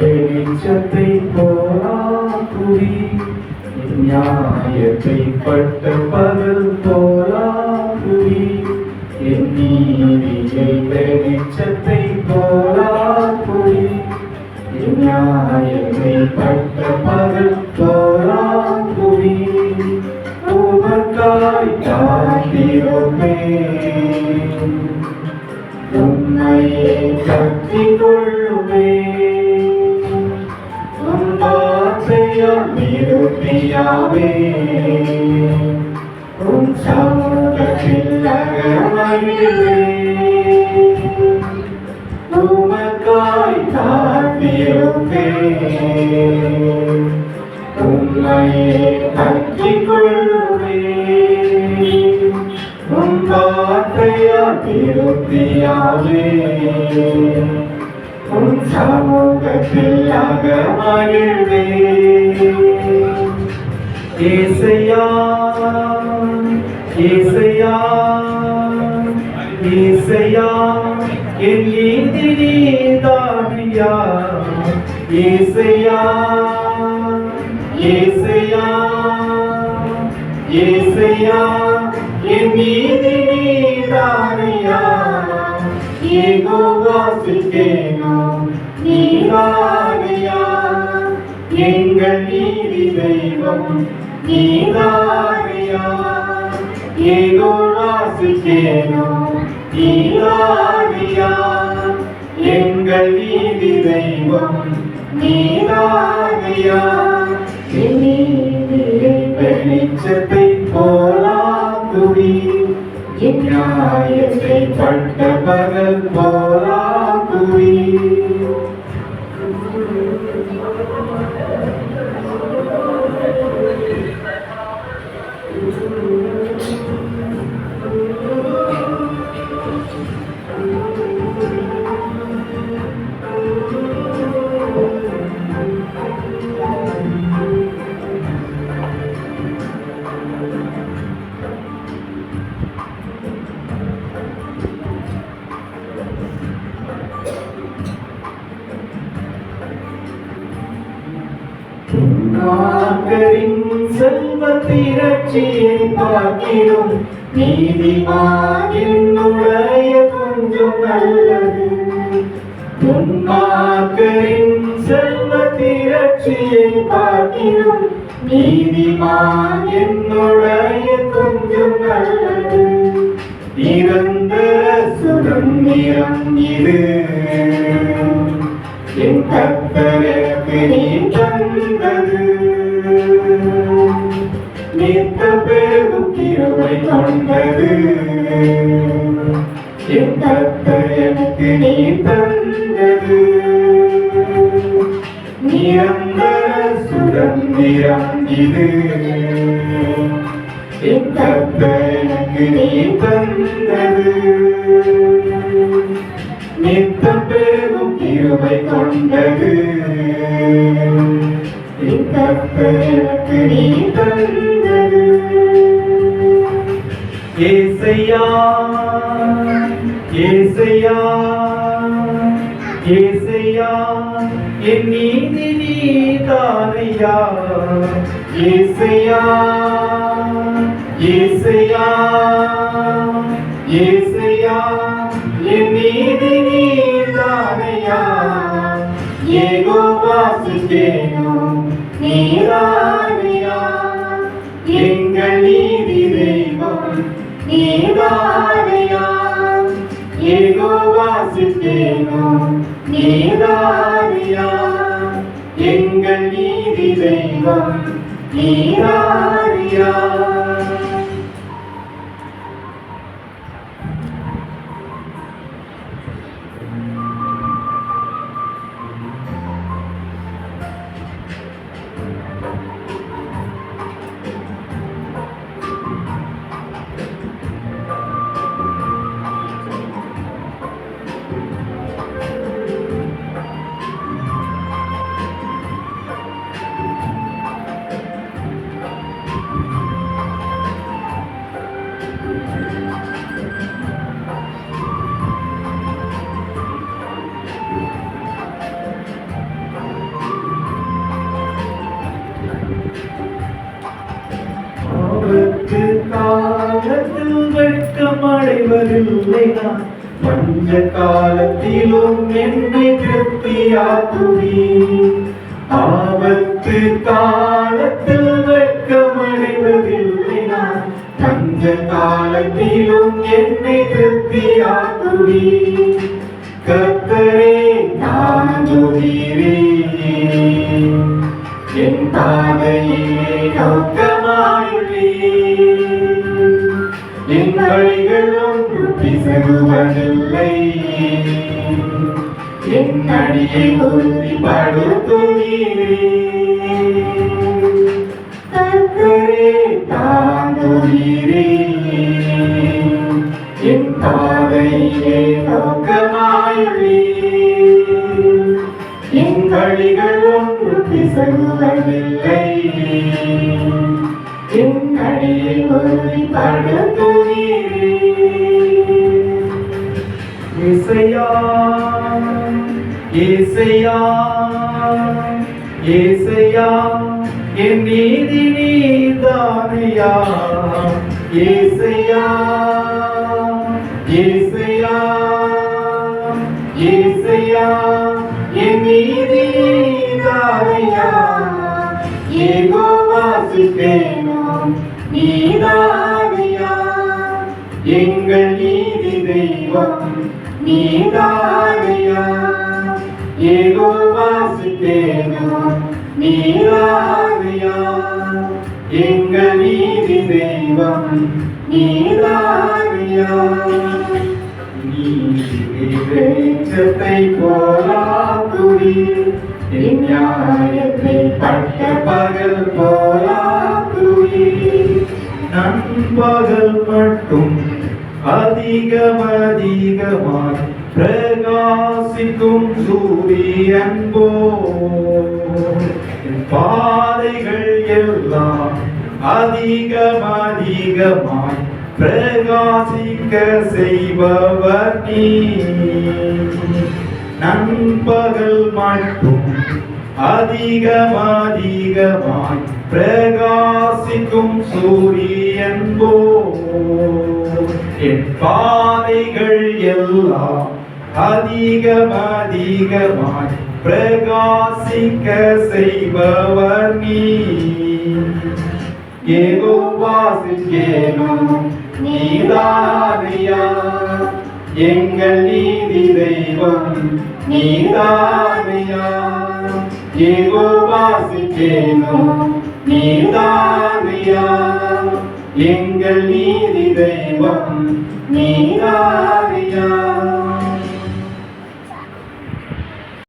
வெளிச்சத்தை போலாக்குவி நியாயத்தை பட்ட பகல் போலா வெளிச்சத்தை போலாக்குவி நியாயத்தை பட்ட பகல் போலாக்குவி உமக்காய் காத்திருப்பேன். உம்மையே கட்டிக் உமக்காய் காத்திருப்பே உம்மையே கட்டிக் கொள்ளுவே உம் வார்த்தையால் திருப்தியாவே உம் சமூகத்தில் அகமகிழ்வே ஏசையா ஏசையா ஏசையா என் நீதி நீதானியா ஏசையா ஏசையா ஏசையா என் நீதி நீதானியா ஏகோவா சிக்கேனோ நீதானியா எங்கள் நீதி தெய்வம் நீதானியா ஏகோவா சிக்கேனோ நீதானியா? எங்கள் நீதி தெய்வம் நீதானியா? வெளிச்சத்தை போலாக்குவி நியாயத்தை பட்ட பகல் போலா செல்வ திரட்சியை பார்க்கிறோம் நீதிமான் என்னுடைய கொஞ்சம் நல்லது. துன்மார்க்கரின் செல்வ திரட்சியை பார்க்கிறோம் நீதிமான் என்னுடைய கொஞ்சம் நல்லது. நிரந்தர சுதந்திரம் இது. என் கத்தருக்கு நீ தந்தது. நீத்த பெருகும் கிருபை கொண்டது? என் கத்தர் எனக்கு நீ தந்தது. நிரந்தர சுதந்திரம் இது. என் கத்தர் எனக்கு நீ தந்தது. நித்தம் பெருகும் கிருபை கொண்டது? எனக்கு நீ தந்தது. ஏசையா ஏசையா ஏசையா என் நீதி நீதானையா ஏசையா ஏசையா ஏசையா என் நீதி நீதானையா ஏகோவா சிக்கேனோ ஏகோவா வாசித்தேனோ நீதானையா எங்கள் நீதி தெய்வம் நீதானையா வெட்கம் அடைவதில்லை நான் காலத்திலும் என்னை திருப்தியாக்குவி ஆபத்து காலத்தில் வெட்கம் நான் பஞ்ச காலத்திலும் என்னை திருப்தியாக்குவி கத்தரே நான் என் பாதையிலே நோக்கமாயுள்ளே. என் வழிகள் ஒன்று பிசகுவதில்லை என் அடியை இசையா இசையா என் நீதி நீதானையா இசையா இசையா இசையா என் நீதி நீதானையா ஏகோ வாசிப்பேனோம் நீதானையா எங்கள் நீதி தெய்வம் நீதானையா எங்கள் நீதி தெய்வம் நீதானையா வெளிச்சத்தை போலாக்குவி என் நியாயத்தை பட்ட பகல் போலாக்குவி நண்பகல் மட்டும் அதிகம் அதிகமாய் பிரகாசிக்கும் சூரியன் போ. பாதைகள் எல்லாம் அதிகம் அதிகமாய் பிரகாசிக்க செய்பவர் நீ. நண்பகல் மட்டும் அதிகம் அதிகமாய் பிரகாசிக்கும் சூரியன் போ என் பாதைகள் எல்லாம் அதிகமதிகமாய் பிரகாசிக்க செய்பவர் நீ. ஏகோ வாசிக்கேனும் நீதானையா எங்கள் நீதி தெய்வம் நீதானையா ஏகோ வாசிக்கேனும் நீதானையா எங்கள் நீதி தெய்வம் நீதானையா